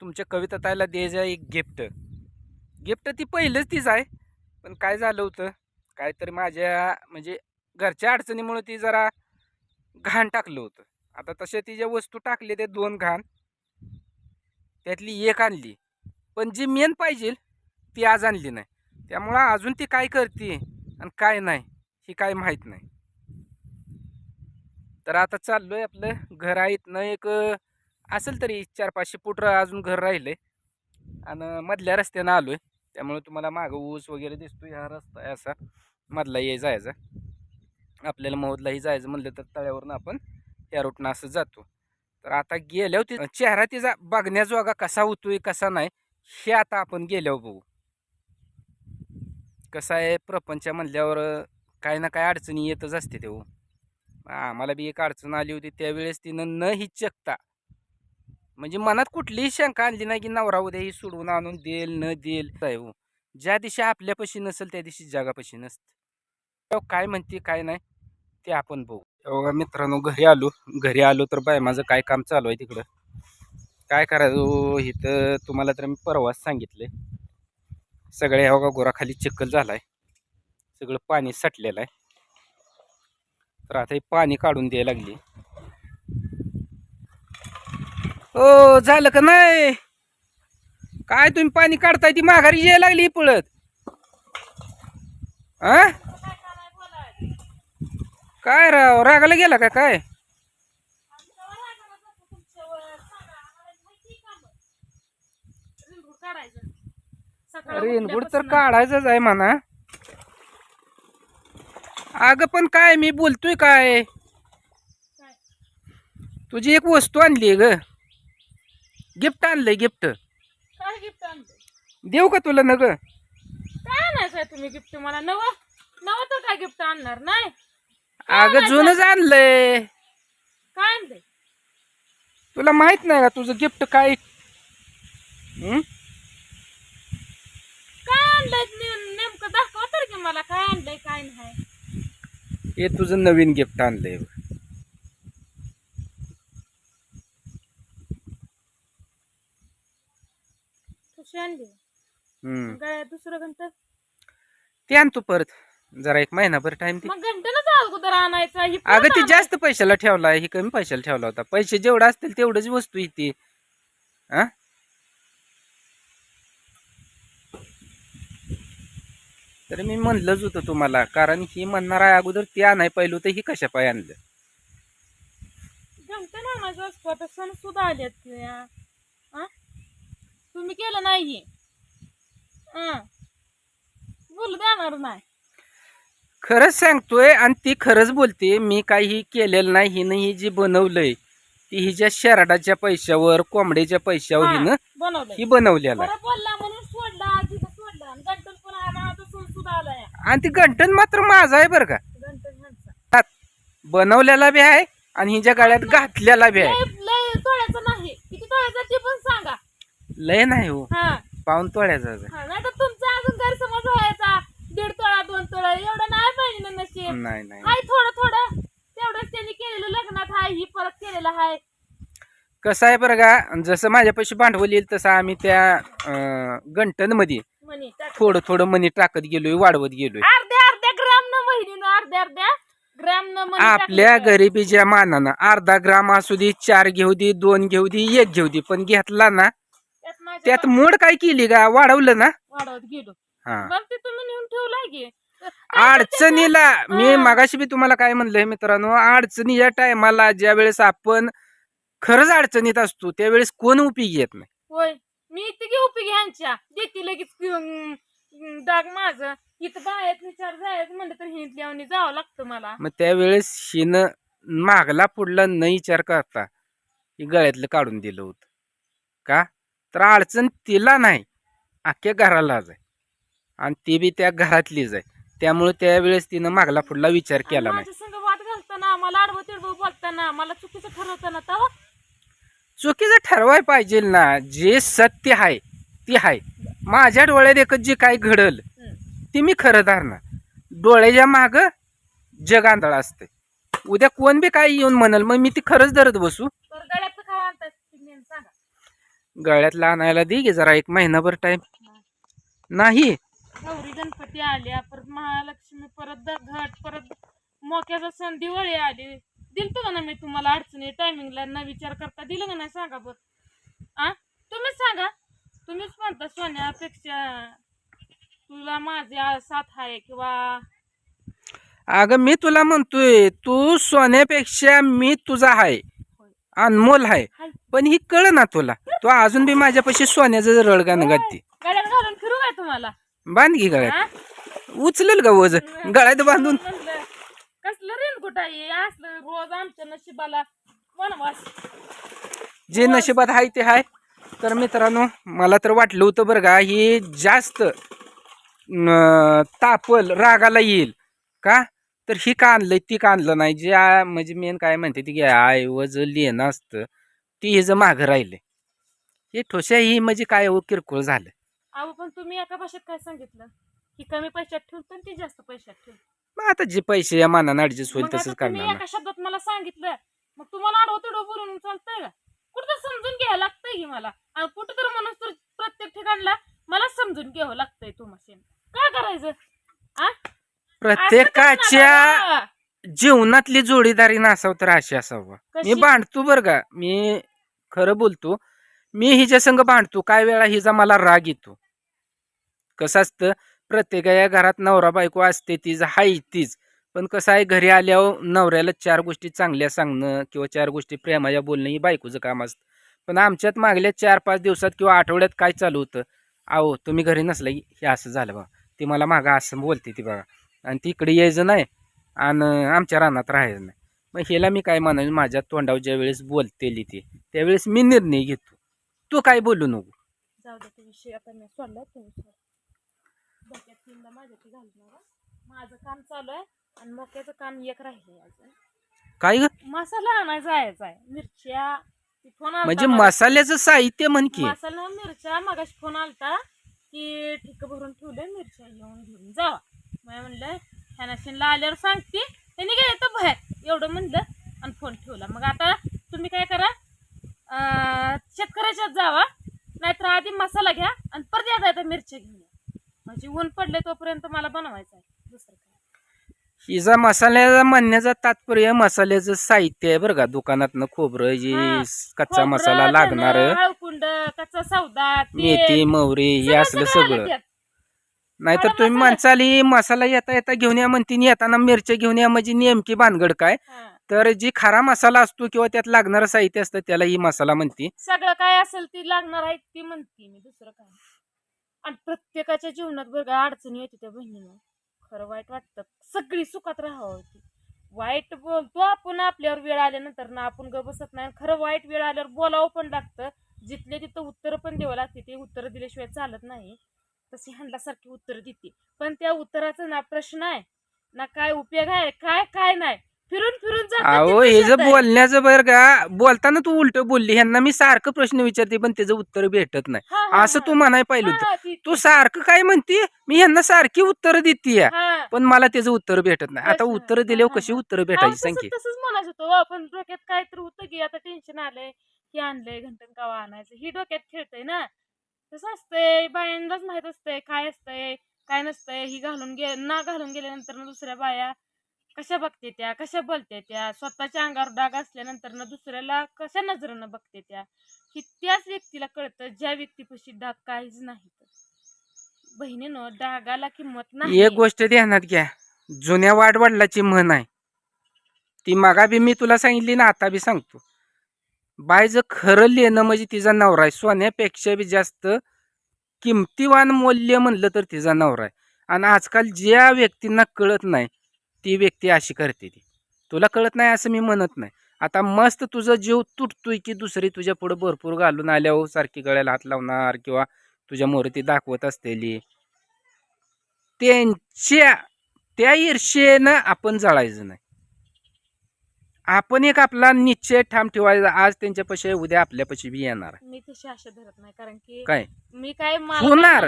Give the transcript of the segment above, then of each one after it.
तुमच्या कविताताईला द्यायचं एक गिफ्ट गिफ्ट ती पहिलंच तीच आहे. पण काय झालं होतं? काहीतरी माझ्या म्हणजे घरच्या अडचणीमुळे ती जरा घाण टाकलं होतं. आता तसे ती ज्या वस्तू टाकले ते दोन घाण त्यातली एक आणली. पण जी मेन पाहिजे ती आज आणली नाही. त्यामुळं अजून ती काय करते आणि काय नाही ही काय माहीत नाही. तर आता चाललो आहे आपलं. घर इथनं एक असेल तरी चार पाचशे फूट अजून घर राहिले. आणि मधल्या रस्त्यानं आलो आहे त्यामुळे तुम्हाला मागं ऊस वगैरे दिसतो ह्या रस्ता आहे असा. मधला ये जायचा. आपल्याला मौदलाही जायचं म्हणलं तर तळ्यावरून आपण या रूटनं असं जातो. तर आता गेल्यावर ती चेहरा तिचा बघण्याजोगा कसा होतोय कसा नाही हे आता आपण गेल्यावर बघू. कसं आहे प्रपंच म्हणल्यावर काय काही ना काही अडचणी येतच असते ते हो. आम्हाला बी एक अडचण आली होती त्यावेळेस तिनं न हिचकता म्हणजे मनात कुठलीही शंका आणली नाही की नवरा उद्या ही सोडवून आणून देईल न देईल. हो. ज्या दिवशी आपल्यापाशी नसेल त्या दिवशी जगापाशी नसते. काय म्हणते काय नाही ते आपण बघू. बघा मित्रांनो घरी आलो. घरी आलो तर बाय माझं काय काम चालू आहे तिकडं? काय करायचो हो? इथं तुम्हाला तर मी परवाच सांगितलं सगळ्या बघा गोराखाली चिखल झालाय. सगळं पाणी साठलेलं आहे. तर आता हे पाणी काढून द्यायला लागली. ओ झालं का नाही? काय तुम्ही पाणी काढताय ती माघारी यायला लागली ही पळत. आ? काय राव रागाला गेला का काय? रेनगुड तर काढायचंच आहे म्हणा. अगं पण काय मी बोलतोय काय? तुझी एक वस्तू आणली ग. गिफ्ट आणलंय गिफ्ट. काय गिफ्ट आणते देऊ का तुला न ग काय आणायचंय तुम्ही गिफ्ट? मला नव नव तर काय गिफ्ट आणणार नाही? अगं जुनच आणलंय. काय आणते तुला माहीत नाही का तुझं गिफ्ट काय? हं? काय आणलंय? ने- नेमकं दाखव तर की मला. काय आणलंय काय नाही. हे तुझं नवीन गिफ्ट आणलंय बघ. कशी आणली हं. गळ्यात दुसरं घंट ते आण तू परत जरा एक महिनाभर टाइम दे मग घंटनच अगोदर आणायचा ही अगं ती. जास्त पैशाला ठेवला ही कमी पैशाला ठेवला होता पैसे जेवढं असतील तेवढंच वस्तू ही ती हा तर मी म्हणलंच होतं तुम्हाला कारण ही म्हणणार आहे अगोदर ते आणाय पाहिलं होतं ही कशा पाय आणलं घंटन आणायचं असतं आता सण सुद्धा आलेत की या. आ? तुम्ही केलं नाही हं. बोलू देणार नाही. खरंच सांगतोय आणि ती खरंच बोलते मी काही केलेलं नाही हिनं ही जी बनवलंय ती हिच्या शराडाच्या पैशावर कोंबड्याच्या पैशावर हिनं ही बनवलेलं आहे. खरं बोलला म्हणून सोडला तिथं सोडला. आणि गंटन पण आला आता सण सुद्धा आलाय. आणि ती गंठन मात्र माझा आहे बरं का. गंटन बनवलेला बी आहे आणि हिच्या गाड्यात घातलेला बी आहे. लय लय तोळ्याचं नाही. किती तोळ्याचं ते पण सांगा. लय नाही हो. हा. पाऊन तोळ्याचा. हा नाही तर तुमचा अजून गैरसमज व्हायचा दीड तोळा दोन तोळा एवढं नाही पाहिजे ना नशीब नाही नाही हाय थोडं थोडं तेवढंच त्यांनी केलेलं लग्नात हाय ही परत केलेलं हाय कसं आहे बरं का जसं माझ्यापाशी भांडवल येईल तसं आम्ही त्या गंटनमध्ये म्हणी. थोडं थोडं मनी टाकत गेलोय वाढवत गेलोय अर्ध्या अर्ध्या ग्राम न महिनीनं अर्ध्या अर्ध्या ग्राम न मनी आपल्या टाकलं. गरिबीच्या मानानं अर्धा ग्राम असू दे चार घेऊ दे दोन घेऊ दे एक घेऊ दे पण घेतला ना त्यात मोड काय केली का वाढवलं ना? वाढवत गेलो. हा. मग ते तुम्ही नेऊन ठेवलाय की. अडचणीला मी. मागाशी बी तुम्हाला काय म्हणलंय मित्रांनो अडचणीच्या टायमाला ज्या वेळेस आपण खरंच अडचणीत असतो त्यावेळेस कोण उपयोगी येत नाही? होय. मी इथे घेऊ उपयोगी ह्यांच्या. देते लगेच अं, अं, डाग माझं. इथं बाहेर विचार जायचं म्हणलं तर हिंटल्यावर जावं लागतं मला. मग त्यावेळेस हिनं मागला पुढला न विचार करता ही गळ्यातलं काढून दिलं होतं. का? तर अडचण तिला नाही अख्ख्या घरालाच आहे आणि ती बी त्या घरातलीच आहे त्यामुळे त्यावेळेस तिनं मागला पुढला विचार केला नाही. माझ्या संग वाट घालताना मला आडवं तिडवं बोलताना मला चुकीचं ठरवताना तेव्हा चुकीचं ठरवाय पाहिजे ना. जे सत्य आहे ते आहे माझ्या डोळ्यात एकच जे काय घडल. ते मी खरं धरणार. डोळ्याच्या माग जग आंधळ असते उद्या कोण बी काय येऊन म्हणल मग मी ती खरंच धरत बसू. तर गळ्यात गळ्यातला आणायला दे की जरा एक महिनाभर टाइम नाही. गौरी गणपती आल्या परत महालक्ष्मी परत घट परत मोक्याचा सण दिवाळी आली. दिलतो का ना मी तुम्हाला अडचणी? टायमिंगला न विचार करता दिलं का नाही? सांगा बर. आ? तुम्हीच सांगा. तुम्हीच म्हणता सोन्यापेक्षा तुला माझे साथ आहे किंवा? अगं मी तुला म्हणतोय तू सोन्यापेक्षा मी तुझा आहे. अनमोल आहे. पण ही कळ ना तुला. तू अजून बी माझ्यापाशी सोन्याचं रळगाणं गाती. गळ्यात घालून फिरू काय तुम्हाला? बांध की गळ्यात? उचलेल का वज गळ्यात बांधून. म्हणलं, कसलं रेनकोट आहे? असलं रोज आमच्या नशिबाला वनवास. जे नशिबात आहे ते आहे तर मित्रांनो मला तर वाटलं होतं बरं का ही जास्त तापल रागाला येईल. का? तर ही का आणलंय? ती का आणलं नाही? जे म्हणजे मेन काय म्हणते ती की आय वज लिहिणं असतं ती हिचं मागं राहिले हे ठोश्या ही म्हणजे काय हो? किरकोळ झालं अहो पण तुम्ही एका भाषेत काय सांगितलं? ही कमी पैशात ठेवतो आणि ती जास्त पैशात ठेवतो. मग आता जे पैसे या मानानं ऍडजस्ट होईल मग आता तसंच तुम्ही करणार ना. एका शब्दात मला सांगितलं. मग तुम्हाला आडवं तिडवं बोलून चालतंय का? कुठं तर समजून घ्यायला लागतंय की मला? आणि कुठं तर म्हणून तर प्रत्येक ठिकाणला मला समजून घ्यावं लागतंय तुम्हाला. काय करायचं? आ? प्रत्येकाच्या जीवनातली जोडीदारी नसावं तर अशी असावं. मी? भांडतो बरं का. मी खरं बोलतो मी हिच्या संग भांडतो. काय वेळा हिचा मला राग येतो. कसं असतं प्रत्येका घरात नवरा बायको असते तीच हाय तीच. पण कसं आहे घरी आल्यावर नवऱ्याला चार गोष्टी चांगल्या सांगणं किंवा चार गोष्टी प्रेमाच्या बोलणं ही बायकोचं काम असतं. पण आमच्यात मागल्या चार पाच दिवसात किंवा आठवड्यात काय चालू होतं? आहो तुम्ही घरी नसला हे असं झालं बघा. ती मला मागं असं बोलते ती बघा. आणि ती इकडे यायचं नाही आणि आमच्या रानात राहायचं नाही. मग ह्याला मी काय म्हणाल माझ्या तोंडावर ज्या वेळेस बोलतेली ती त्यावेळेस मी निर्णय घेतो. तू काय बोलू नको. जाऊ दे तो विषय आता मी सोडला तुम्ही सोडा. डोक्यात तीनदा माझं काम चालू आहे आणि मोक्याचं काम एक राहिलंय अजून. काय ग? मसाला आणायला जायचा आहे. मिरच्या ती फोन आलता म्हणजे मगाशी. मसाल्याचं साहित्य म्हण की. मसाला मिरच्या मगाशी फोन आलता की ठिक भरून ठेवले मिरच्या येऊन घेऊन जावा मग म्हणलं ह्यानाशीनला आल्यावर सांगते. त्यांनी गेले तर बाहेर. एवढं म्हणलं आणि फोन ठेवला. मग आता तुम्ही काय करा शेतकऱ्याच्यात जावा नाहीतर आधी मसाला घ्या आणि परत या जायचं मिरच्या घेऊन या. म्हणजे ऊन पडले तोपर्यंत मला बनवायचं आहे. दुसरं काय? हिचा मसाल्याचा म्हणण्याचा तात्पर्य मसाल्याचं साहित्य आहे बरं का. दुकानातनं खोबरं जी हा. कच्चा मसाला लागणार कच्चा सौदा मेथी मोहरी हे असलं सगळं. नाहीतर तुम्ही मसाला- म्हणसाली मसाला येता येता घेऊन या म्हणती येताना मिरच्या घेऊन या म्हणजे नेमकी भानगड काय? हा. तर जी खरा मसाला असतो किंवा त्यात लागणारं साहित्य असतं त्याला ही मसाला म्हणते. सगळं काय असेल ती लागणार आहे ती म्हणते मी दुसरं काय. आणि प्रत्येकाच्या जीवनात बघा अडचणी येते त्या बहिणीनं. खरं वाईट वाटतं. सगळी सुखात राहावं होती वाईट बोलतो आपण आपल्यावर वेळ आल्यानंतर ना आपण ग बसत नाही. खरं वाईट वेळ आल्यावर बोलावं पण लागतं. जिथले तिथं उत्तरं पण द्यावं लागते ते उत्तरं दिल्याशिवाय चालत नाही. तशी हंडल्यासारखी उत्तरं देते पण त्या उत्तराचा ना प्रश्न आहे ना काय उपयोग आहे काय काय नाही फिरून फिरून जातं अहो हे जर. बोलण्याचं बरं का बोलताना तू उलट बोलली ह्यांना मी सारखं प्रश्न विचारते पण त्याचं उत्तर भेटत नाही हा, हा, असं हा. तू म्हणाय पाहिलं होतं हा, ती- तू सारखं काय म्हणते मी ह्यांना सारखी उत्तर देते हा. पण मला त्याचं उत्तर भेटत नाही आता प्रश्न. उत्तर दिल्यावर हा, कशी हा. उत्तर अहो, भेटायची तसं- सांग की तसंच म्हणायचं होतं हो, पण डोक्यात काय तर होतं की आता टेन्शन आलंय की आणलंय घंटन कावा आणायचं ही डोक्यात खेळतंय ना तसं असतंय बायांनाच माहीत असतंय काय असतंय काय नसतंय. ही घालून गे ना घालून गेल्यानंतर ना दुसऱ्या बाया कशा बघते त्या कशा बोलते त्या? स्वतःच्या अंगावर डाग असल्यानंतर ना दुसऱ्याला कशा नजरेनं बघते त्या? की त्याच व्यक्तीला कळतं ज्या व्यक्तीपाशी डाग काहीच नाही बहिणीनं डागाला किंमत नाही. एक गोष्ट ध्यानात घ्या. जुन्या वाडवडलाची म्हण आहे. ती मागा बी मी तुला सांगितली ना आता बी सांगतो. बायचं खरं लिहिणं म्हणजे तिचा नवरा आहे. सोन्यापेक्षा बी जास्त किमतीवान मूल्य म्हणलं तर तिचा नवरा आहे. आणि आजकाल ज्या व्यक्तींना कळत नाही ती व्यक्ती अशी करते ती. तुला कळत नाही असं मी म्हणत नाही. आता मस्त तुझा जीव तुटतोय की दुसरी तुझ्या पुढं भरपूर घालून आल्यावर सारखी गळ्याला हात लावणार किंवा तुझ्या मोरती दाखवत असतेली. त्यांच्या त्या ईर्षेनं आपण जळायचं नाही. आपण एक आपला निश्चय ठाम ठेवायचा. आज त्यांच्यापाशी आहे, उद्या आपल्यापाशी बी येणार. मी तशी आशा धरत नाही. कारण की काय? मी काय मला होणार.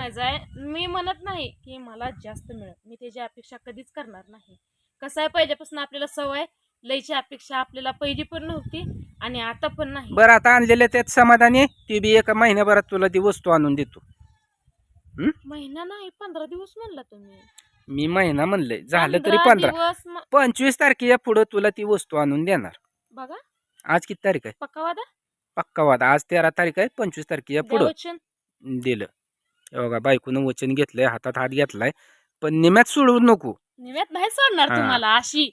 मी म्हणत नाही की मला जास्त मिळत मी त्याची अपेक्षा कधीच करणार नाही. कसं आहे पहिल्यापासून आपल्याला सवय लयची अपेक्षा आपल्याला पहिली पण नव्हती आणि आता पण नाही. बरं आता आणलेल्या त्यात समाधानी आहे? ती बी एका महिन्याभरात तुला ती वस्तू आणून देतो. महिना नाही पंधरा दिवस म्हणला तुम्ही. मी महिना म्हणलंय. झालं तरी पंधरा. पंधरा दिवस म- पंचवीस तारखेच्या पुढं तुला ती वस्तू आणून देणार. बघा. आज किती तारीख आहे? पक्का वादा? पक्का वाद. आज तेरा तारीख आहे पंचवीस तारखेच्या पुढं. वचन. दिलं. हे बघा बायकोनं वचन घेतलंय हातात हात घेतलाय. पण निम्यात सोडवू नको. निव्यात नाही सोडणार हा. तुम्हाला अशी.